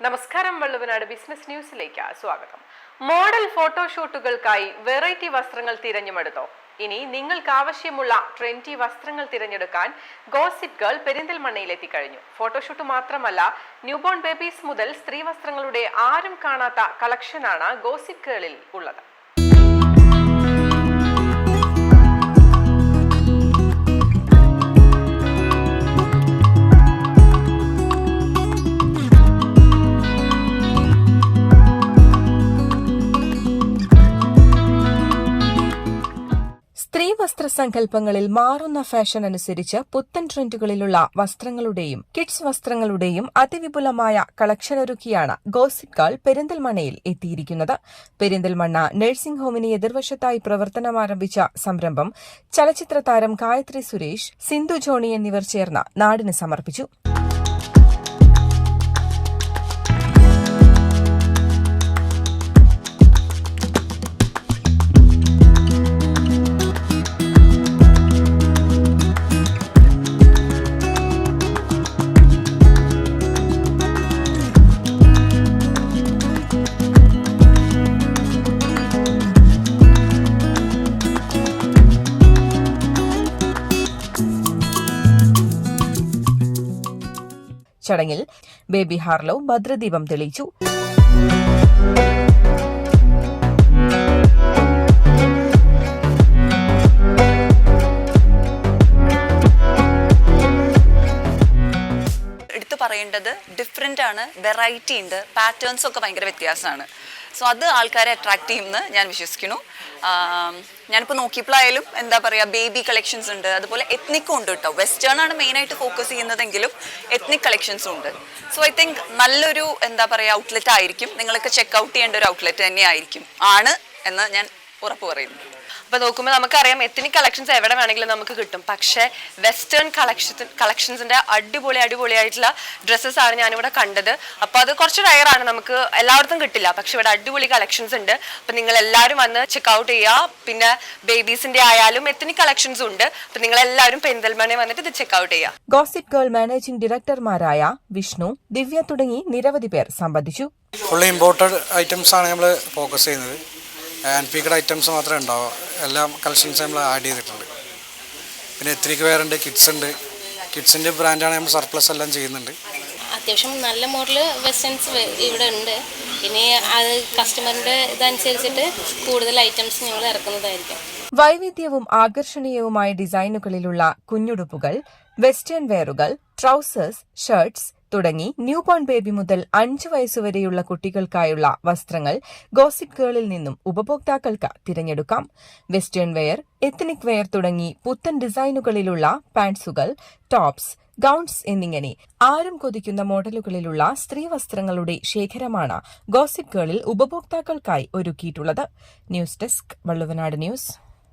നമസ്കാരം വള്ളുവനാട് ബിസിനസ് ന്യൂസിലേക്ക് സ്വാഗതം. മോഡൽ ഫോട്ടോഷൂട്ടുകൾക്കായി വെറൈറ്റി വസ്ത്രങ്ങൾ തിരഞ്ഞെടുത്തോ ഇനി നിങ്ങൾക്ക് ആവശ്യമുള്ള ട്രെൻഡി വസ്ത്രങ്ങൾ തിരഞ്ഞെടുക്കാൻ ഗോസിപ്പ് ഗേൾ പെരിന്തൽമണ്ണയിൽ എത്തിക്കഴിഞ്ഞു ഫോട്ടോഷൂട്ട് മാത്രമല്ല ന്യൂബോൺ ബേബീസ് മുതൽ സ്ത്രീ വസ്ത്രങ്ങളുടെ ആരും കാണാത്ത കളക്ഷനാണ് ഗോസിപ്പ് ഗേളിൽ ഉള്ളത്. സങ്കല്പങ്ങളിൽ മാറുന്ന ഫാഷൻ അനുസരിച്ച് പുത്തൻ ട്രെൻഡുകളിലുള്ള വസ്ത്രങ്ങളുടെയും കിഡ്സ് വസ്ത്രങ്ങളുടെയും അതിവിപുലമായ കളക്ഷൻ ഒരുക്കിയാണ് ഗോസിപ്പ് ഗേൾ പെരിന്തൽമണ്ണയിൽ എത്തിയിരിക്കുന്നത്. പെരിന്തൽമണ്ണ നഴ്സിംഗ് ഹോമിന് എതിർവശത്തായി പ്രവർത്തനമാരംഭിച്ച സംരംഭം ചലച്ചിത്ര താരം ഗായത്രി സുരേഷ് സിന്ധു ജോണി എന്നിവർ ചേർന്ന് നാടിന് സമർപ്പിച്ചു. ചടങ്ങിൽ ബേബി ഹാർലോ ഭദ്രദീപം തെളിയിച്ചു. പറയേണ്ടത് ഡിഫറെന്റ് ആണ്. വെറൈറ്റി ഉണ്ട്. പാറ്റേൺസ് ഒക്കെ ഭയങ്കര വ്യത്യാസമാണ്. സോ അത് ആൾക്കാരെ അട്രാക്ട് ചെയ്യുമെന്ന് ഞാൻ വിശ്വസിക്കുന്നു. ഞാനിപ്പോൾ നോക്കിയപ്പോഴായാലും എന്താ പറയുക ബേബി കളക്ഷൻസ് ഉണ്ട്. അതുപോലെ എത്നിക്കും ഉണ്ട് കേട്ടോ വെസ്റ്റേൺ ആണ് മെയിനായിട്ട് ഫോക്കസ് ചെയ്യുന്നതെങ്കിലും എത്നിക് കളക്ഷൻസും ഉണ്ട്. സോ ഐ തിങ്ക് നല്ലൊരു എന്താ പറയുക ഔട്ട്ലെറ്റ് ആയിരിക്കും. നിങ്ങൾക്ക് ചെക്ക് ഔട്ട് ചെയ്യേണ്ട ഒരു ഔട്ട്ലെറ്റ് തന്നെ ആയിരിക്കും ആണ് എന്ന് ഞാൻ ഉറപ്പ് പറയുന്നു. അപ്പോൾ നോക്കുമ്പോൾ നമുക്കറിയാം എത്തനിക് കളക്ഷൻസ് എവിടെ വേണമെങ്കിലും നമുക്ക് കിട്ടും. പക്ഷേ വെസ്റ്റേൺ കളക്ഷൻ കളക്ഷൻസിന്റെ അടിപൊളി അടിപൊളിയായിട്ടുള്ള ഡ്രസ്സസ് ആണ് ഞാനിവിടെ കണ്ടത്. അപ്പോൾ അത് കുറച്ച് റയറാണ് നമുക്ക് എല്ലായിടത്തും കിട്ടില്ല. പക്ഷെ ഇവിടെ അടിപൊളി കളക്ഷൻസ് ഉണ്ട്. അപ്പോൾ നിങ്ങൾ എല്ലാവരും വന്ന് ചെക്ക് ഔട്ട് ചെയ്യുക പിന്നെ ബേബീസിന്റെ ആയാലും എത്തനിക് കളക്ഷൻസ് ഉണ്ട്. അപ്പോൾ നിങ്ങൾ എല്ലാവരും പെന്തൽമണി വന്നിട്ട് ഇത് ചെക്ക് ഔട്ട് ചെയ്യുക ഗോസിറ്റ് ഗേൾ മാനേജിംഗ് ഡയറക്ടർമാരായ വിഷ്ണു ദിവ്യ തുടങ്ങി നിരവധി പേർ സംബന്ധിച്ചു. ഫുള്ള് ഇമ്പോർട്ടഡ് ഐറ്റംസ് ആണ് നമ്മൾ ഫോക്കസ് ചെയ്യുന്നത്. ആൻപീക്കഡ് ഐറ്റംസ് മാത്രമേ ഉണ്ടാവുക എല്ലാം കളക്ഷൻസ് നമ്മൾ ആഡ് ചെയ്തിട്ടുണ്ട്. പിന്നെ എത്രിക് വെയർ ഉണ്ട് കിഡ്സ് ഉണ്ട്. കിഡ്സിന്റെ ബ്രാൻഡാണ് നമ്മൾ സർപ്ലസ് എല്ലാം ചെയ്യുന്നുണ്ട്. അത്യാവശ്യം നല്ല മോഡൽ വെസ്റ്റേൺസ് ഇവിടെ ഉണ്ട്. ഇനി അത് കസ്റ്റമറിന്റെ ഇതനുസരിച്ചിട്ട് കൂടുതൽ ഐറ്റംസ് ഞങ്ങൾ ഇറക്കുന്നതായിരിക്കും. വൈവിധ്യവും ആകർഷണീയവുമായ ഡിസൈനുകളിലുള്ള കുഞ്ഞുടുപ്പുകൾ വെസ്റ്റേൺ വെയറുകൾ ട്രൗസേഴ്സ് ഷർട്ട്സ് തുടങ്ങി. ന്യൂബോൺ ബേബി മുതൽ അഞ്ച് വയസ്സുവരെയുള്ള കുട്ടികൾക്കായുള്ള വസ്ത്രങ്ങൾ ഗോസിപ്പ് ഗേളിൽ നിന്നും ഉപഭോക്താക്കൾക്ക് തിരഞ്ഞെടുക്കാം. വെസ്റ്റേൺ വെയർ എത്തനിക് വെയർ തുടങ്ങി പുത്തൻ ഡിസൈനുകളിലുള്ള പാൻസുകൾ ടോപ്സ് ഗൗൺസ് എന്നിങ്ങനെ ആരും കൊതിക്കുന്ന മോഡലുകളിലുള്ള സ്ത്രീ വസ്ത്രങ്ങളുടെ ശേഖരമാണ് ഗോസിപ്പ് ഗേളിൽ ഉപഭോക്താക്കൾക്കായി ഒരുക്കിയിട്ടുള്ളത്. News desk Valluvanad news.